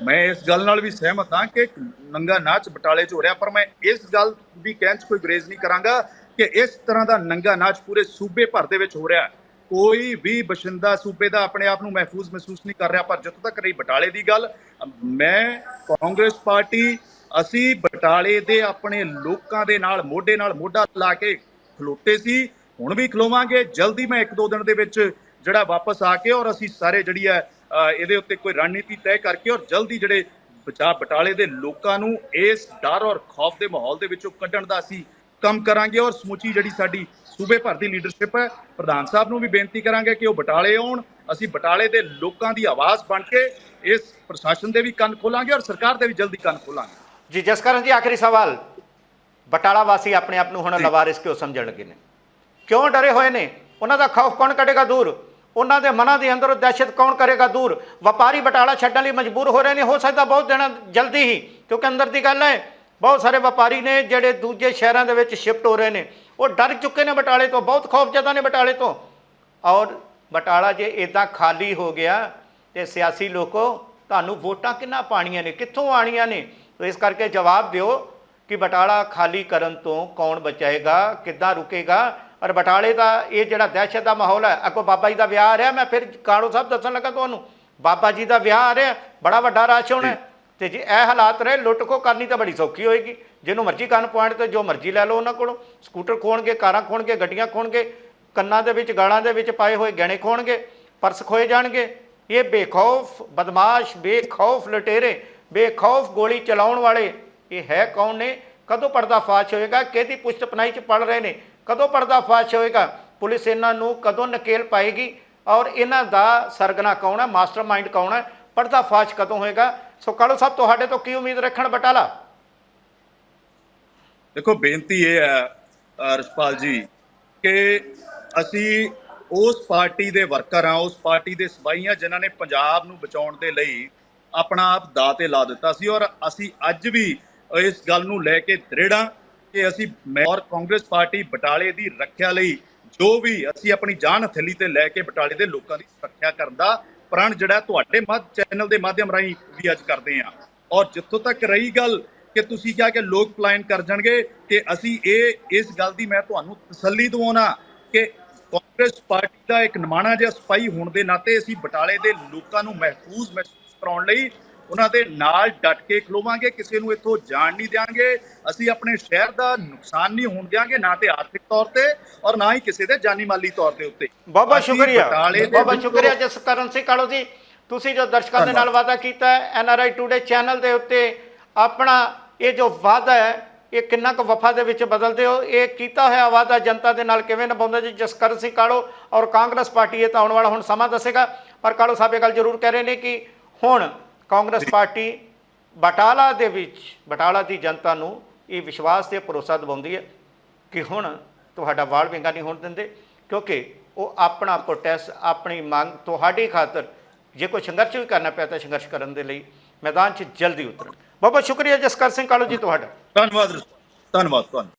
ਮੈਂ ਇਸ ਗੱਲ ਨਾਲ ਵੀ ਸਹਿਮਤ ਹਾਂ ਕਿ ਨੰਗਾ ਨਾਚ ਬਟਾਲੇ 'ਚ ਹੋ ਰਿਹਾ, ਪਰ ਮੈਂ ਇਸ ਗੱਲ ਵੀ ਕਹਿਣ 'ਚ ਕੋਈ ਗਰੇਜ਼ ਨਹੀਂ ਕਰਾਂਗਾ ਕਿ ਇਸ ਤਰ੍ਹਾਂ ਦਾ ਨੰਗਾ ਨਾਚ ਪੂਰੇ ਸੂਬੇ ਭਰ ਦੇ ਵਿੱਚ ਹੋ ਰਿਹਾ। ਕੋਈ ਵੀ ਬਸ਼ਿੰਦਾ ਸੂਬੇ ਦਾ ਆਪਣੇ ਆਪ ਨੂੰ ਮਹਿਫੂਜ਼ ਮਹਿਸੂਸ ਨਹੀਂ ਕਰ ਰਿਹਾ, ਪਰ ਜਦੋਂ ਤੱਕ ਰਹੀ ਬਟਾਲੇ ਦੀ ਗੱਲ, ਮੈਂ ਕਾਂਗਰਸ ਪਾਰਟੀ ਅਸੀਂ ਬਟਾਲੇ ਦੇ ਆਪਣੇ ਲੋਕਾਂ ਦੇ ਨਾਲ, ਮੋਢੇ ਨਾਲ ਮੋਢਾ ਲਾ ਕੇ ਖਲੋਤੇ ਸੀ। ਹੁਣ ਵੀ ਖਲੋਵਾਂਗੇ। ਜਲਦੀ ਮੈਂ ਇੱਕ ਦੋ ਦਿਨ ਦੇ ਵਿੱਚ ਜਿਹੜਾ ਵਾਪਸ ਆ ਕੇ ਔਰ ਅਸੀਂ ਸਾਰੇ ਜਿਹੜੀ ਹੈ ਇਹਦੇ ਉੱਤੇ ਕੋਈ ਰਣਨੀਤੀ ਤੈਅ ਕਰਕੇ ਔਰ ਜਲਦੀ ਜਿਹੜੇ ਬਚਾ ਬਟਾਲੇ ਦੇ ਲੋਕਾਂ ਨੂੰ ਇਸ ਡਰ ਔਰ ਖੌਫ ਦੇ ਮਾਹੌਲ ਦੇ ਵਿੱਚੋਂ ਕੱਢਣ ਦਾ ਅਸੀਂ ਕੰਮ ਕਰਾਂਗੇ ਔਰ ਸਮੁੱਚੀ ਜਿਹੜੀ ਸਾਡੀ ਸੂਬੇ ਭਰ ਦੀ ਲੀਡਰਸ਼ਿਪ ਹੈ, ਪ੍ਰਧਾਨ ਸਾਹਿਬ ਨੂੰ ਵੀ ਬੇਨਤੀ ਕਰਾਂਗੇ ਕਿ ਉਹ ਬਟਾਲੇ ਆਉਣ। ਅਸੀਂ ਬਟਾਲੇ ਦੇ ਲੋਕਾਂ ਦੀ ਆਵਾਜ਼ ਬਣ ਕੇ ਇਸ ਪ੍ਰਸ਼ਾਸਨ ਦੇ ਵੀ ਕੰਨ ਖੋਲਾਂਗੇ ਔਰ ਸਰਕਾਰ ਦੇ ਵੀ ਜਲਦੀ ਕੰਨ ਖੋਲਾਂਗੇ। ਜੀ ਜਸਕਰਨ ਜੀ ਆਖਰੀ ਸਵਾਲ। ਬਟਾਲਾ ਵਾਸੀ ਆਪਣੇ ਆਪ ਨੂੰ ਹੁਣ ਲਵਾਰਿਸ ਕਿਉਂ ਸਮਝਣ ਲੱਗੇ ਨੇ? ਕਿਉਂ ਡਰੇ ਹੋਏ ਨੇ? ਉਹਨਾਂ ਦਾ ਖੌਫ ਕੌਣ ਕੱਢੇਗਾ ਦੂਰ? ਉਹਨਾਂ ਦੇ ਮਨਾਂ ਦੇ ਅੰਦਰ ਦਹਿਸ਼ਤ ਕੌਣ ਕਰੇਗਾ ਦੂਰ? ਵਪਾਰੀ ਬਟਾਲਾ ਛੱਡਣ ਲਈ ਮਜਬੂਰ ਹੋ ਰਹੇ ਨੇ? ਹੋ ਸਕਦਾ ਬਹੁਤ ਦਿਨਾਂ ਜਲਦੀ ਹੀ ਕਿਉਂਕਿ ਅੰਦਰ ਦੀ ਗੱਲ ਹੈ ਬਹੁਤ ਸਾਰੇ ਵਪਾਰੀ ਨੇ ਜਿਹੜੇ ਦੂਜੇ ਸ਼ਹਿਰਾਂ ਦੇ ਵਿੱਚ ਸ਼ਿਫਟ ਹੋ ਰਹੇ ਨੇ। ਉਹ ਡਰ ਚੁੱਕੇ ਨੇ ਬਟਾਲੇ ਤੋਂ ਬਹੁਤ ਖੌਫ ਜ਼ਿਆਦਾ ਨੇ ਬਟਾਲੇ ਤੋਂ। ਔਰ ਬਟਾਲਾ ਜੇ ਇਦਾਂ ਖਾਲੀ ਹੋ ਗਿਆ ਤੇ ਸਿਆਸੀ ਲੋਕੋ ਤੁਹਾਨੂੰ ਵੋਟਾਂ ਕਿੰਨਾ ਪਾਣੀਆਂ ਨੇ? ਕਿੱਥੋਂ ਆਣੀਆਂ ਨੇ? ਤੋ ਇਸ ਕਰਕੇ ਜਵਾਬ ਦਿਓ ਕਿ ਬਟਾਲਾ ਖਾਲੀ ਕਰਨ ਤੋਂ ਕੌਣ ਬਚਾਏਗਾ ਕਿੱਦਾਂ ਰੁਕੇਗਾ? ਔਰ ਬਟਾਲੇ ਦਾ ਇਹ ਜਿਹੜਾ ਦਹਿਸ਼ਤ ਦਾ ਮਾਹੌਲ ਹੈ ਅੱਗੋਂ ਬਾਬਾ ਜੀ ਦਾ ਵਿਆਹ ਆ ਰਿਹਾ ਮੈਂ ਫਿਰ ਕਾਣੋ ਸਾਹਿਬ ਦੱਸਣ ਲੱਗਾ ਤੁਹਾਨੂੰ। ਬਾਬਾ ਜੀ ਦਾ ਵਿਆਹ ਆ ਰਿਹਾ ਬੜਾ ਵੱਡਾ ਰਸ਼ ਹੋਣਾ। ਤੇ ਜੇ ਇਹ ਹਾਲਾਤ ਰਹੇ ਲੁੱਟ ਖੋ ਕਰਨੀ ਤਾਂ ਬੜੀ ਸੌਖੀ ਹੋਏਗੀ। ਜਿਹਨੂੰ ਮਰਜ਼ੀ ਕੰਨ ਪੁਆਇੰਟ ਤੇ ਜੋ ਮਰਜ਼ੀ ਲੈ ਲਓ ਉਹਨਾਂ ਕੋਲੋਂ। ਸਕੂਟਰ ਖੋਣਗੇ ਕਾਰਾਂ ਖੋਣਗੇ ਗੱਡੀਆਂ ਖੋਣਗੇ ਕੰਨਾਂ ਦੇ ਵਿੱਚ ਗਾਲਾਂ ਦੇ ਵਿੱਚ ਪਾਏ ਹੋਏ ਗਹਿਣੇ ਖੋਣਗੇ ਪਰਸ ਖੋਏ ਜਾਣਗੇ। ਇਹ ਬੇਖੌਫ ਬਦਮਾਸ਼ ਬੇਖੌਫ ਲਟੇਰੇ ਬੇਖੌਫ ਗੋਲੀ ਚਲਾਉਣ ਵਾਲੇ, ਇਹ ਹੈ ਕੌਣ ਨੇ? ਕਦੋਂ ਪਰਦਾਫਾਸ਼ ਹੋਏਗਾ? ਕਿਹਦੀ ਪੁਸ਼ਤ ਪਨਾਈ ਚ ਪੜ ਰਹੇ ਨੇ? ਕਦੋਂ ਪਰਦਾਫਾਸ਼ ਹੋਏਗਾ? ਪੁਲਿਸ ਇਹਨਾਂ ਨੂੰ ਕਦੋਂ ਨਕੇਲ ਪਾਏਗੀ? ਔਰ ਇਹਨਾਂ ਦਾ ਸਰਗਨਾ ਕੌਣ ਹੈ? ਮਾਸਟਰਮਾਈਂਡ ਕੌਣ ਹੈ? ਪਰਦਾਫਾਸ਼ ਕਦੋਂ ਹੋਏਗਾ? ਸੋ ਕਾਲੋ ਸਾਹਿਬ, ਤੁਹਾਡੇ ਤੋਂ ਕੀ ਉਮੀਦ ਰੱਖਣ ਬਟਾਲਾ? ਦੇਖੋ, ਬੇਨਤੀ ਇਹ ਹੈ ਰਸਪਾਲ ਜੀ, ਕਿ ਅਸੀਂ ਉਸ ਪਾਰਟੀ ਦੇ ਵਰਕਰ ਹਾਂ, ਉਸ ਪਾਰਟੀ ਦੇ ਸਿਪਾਹੀ ਹਾਂ ਜਿਨ੍ਹਾਂ ਨੇ ਪੰਜਾਬ ਨੂੰ ਬਚਾਉਣ ਦੇ ਲਈ ਆਪਣਾ ਆਪ ਦਾ ਤੇ ਲਾ ਦਿੱਤਾ ਸੀ ਔਰ ਅਸੀਂ ਅੱਜ ਵੀ ਇਸ ਗੱਲ ਨੂੰ ਲੈ ਕੇ ਦ੍ਰਿੜ ਹਾਂ ਕਿ ਅਸੀਂ ਮੈਂ ਔਰ ਕਾਂਗਰਸ ਪਾਰਟੀ ਬਟਾਲੇ ਦੀ ਰੱਖਿਆ ਲਈ ਜੋ ਵੀ ਅਸੀਂ ਆਪਣੀ ਜਾਨ ਹਥੇਲੀ ਤੇ ਲੈ ਕੇ ਬਟਾਲੇ ਦੇ ਲੋਕਾਂ ਦੀ ਸੁਰੱਖਿਆ ਕਰਨ ਦਾ ਪ੍ਰਣ ਜਿਹੜਾ ਤੁਹਾਡੇ ਮੱਧ ਚੈਨਲ ਦੇ ਮਾਧਿਅਮ ਰਾਹੀਂ ਵੀ ਅੱਜ ਕਰਦੇ ਹਾਂ। ਔਰ ਜਿੱਥੋਂ ਤੱਕ ਰਹੀ ਗੱਲ ਕਿ ਤੁਸੀਂ ਕਿਹਾ ਕਿ ਲੋਕ ਪਲਾਇਨ ਕਰ ਜਾਣਗੇ ਕਿ ਅਸੀਂ ਇਹ, ਇਸ ਗੱਲ ਦੀ ਮੈਂ ਤੁਹਾਨੂੰ ਤਸੱਲੀ ਦਵਾਉਣਾ ਕਿ ਕਾਂਗਰਸ ਪਾਰਟੀ ਦਾ ਇੱਕ ਨਿਮਾਣਾ ਜਿਹਾ ਸਿਪਾਹੀ ਹੋਣ ਦੇ ਨਾਤੇ ਅਸੀਂ ਬਟਾਲੇ ਦੇ ਲੋਕਾਂ ਨੂੰ ਮਹਿਫੂਜ਼ ਮਹਿਸੂਸ ਕਰਾਉਣ ਲਈ ਉਹਨਾਂ ਦੇ ਨਾਲ ਡਟ ਕੇ ਖਲੋਵਾਂਗੇ ਕਿਸੇ ਨੂੰ ਇੱਥੋਂ ਜਾਣ ਨਹੀਂ ਦਿਆਂਗੇ ਅਸੀਂ ਆਪਣੇ ਸ਼ਹਿਰ ਦਾ ਨੁਕਸਾਨ ਨਹੀਂ ਹੋਣ ਦਿਆਂਗੇ ਨਾ ਤੇ ਆਰਥਿਕ ਤੌਰ ਤੇ ਔਰ ਨਾ ਹੀ ਕਿਸੇ ਦੇ ਜਾਨੀ ਮਾਲੀ ਤੌਰ ਦੇ ਉੱਤੇ। ਅਸੀਂ ਸ਼ੁਕਰੀਆ। ਵਿੱਚੋਂ- ਸ਼ੁਕਰੀਆ ਜਸਕਰਨ ਸਿੰਘ ਕਾਲੋ ਜੀ। ਤੁਸੀਂ ਜੋ ਦਰਸ਼ਕਾਂ ਦੇ ਨਾਲ ਵਾਅਦਾ ਕੀਤਾ ਹੈ ਐਨਆਰਆਈ ਟੂਡੇ ਚੈਨਲ ਦੇ ਉੱਤੇ ਆਪਣਾ ਇਹ ਜੋ ਵਾਅਦਾ ਹੈ ਇਹ ਕਿੰਨਾ ਕੁ ਵਫਾ ਦੇ ਵਿੱਚ ਬਦਲਦੇ ਹੋ? ਇਹ ਕੀਤਾ ਹੋਇਆ ਵਾਅਦਾ ਜਨਤਾ ਦੇ ਨਾਲ ਕਿਵੇਂ ਨਿਭਾਉਂਦੇ ਜੀ? ਜਸਕਰਨ ਸਿੰਘ ਕਾਲੋ ਔਰ ਕਾਂਗਰਸ ਪਾਰਟੀ ਇਹ ਤਾਂ ਆਉਣ ਵਾਲਾ ਹੁਣ ਸਮਾਂ ਦੱਸੇਗਾ ਪਰ ਕਾਲੋ ਸਾਹਿਬ ਇਹ ਗੱਲ ਜ਼ਰੂਰ ਕਹਿ ਰਹੇ ਨੇ ਕਿ ਹੁਣ ਕਾਂਗਰਸ ਪਾਰਟੀ ਬਟਾਲਾ ਦੇ ਵਿੱਚ, ਬਟਾਲਾ ਦੀ ਜਨਤਾ ਨੂੰ ਇਹ ਵਿਸ਼ਵਾਸ ਤੇ ਭਰੋਸਾ ਦਿਵਾਉਂਦੀ ਹੈ ਕਿ ਹੁਣ ਤੁਹਾਡਾ ਵਾਲ ਵਿੰਗਾ ਨਹੀਂ ਹੋਣ ਦਿੰਦੇ, ਕਿਉਂਕਿ ਉਹ ਆਪਣਾ ਪ੍ਰੋਟੈਸਟ ਆਪਣੀ ਮੰਗ ਤੁਹਾਡੀ ਖਾਤਰ ਜੇ ਕੋਈ ਸੰਘਰਸ਼ ਵੀ ਕਰਨਾ ਪਿਆ ਤਾਂ ਸੰਘਰਸ਼ ਕਰਨ ਦੇ ਲਈ ਮੈਦਾਨ 'ਚ ਜਲਦੀ ਉਤਰਨ। ਬਹੁਤ ਬਹੁਤ ਸ਼ੁਕਰੀਆ ਜਸਕਰ ਸਿੰਘ ਕਾਲੂ ਜੀ ਤੁਹਾਡਾ। ਧੰਨਵਾਦ ਧੰਨਵਾਦ ਤੁਹਾਨੂੰ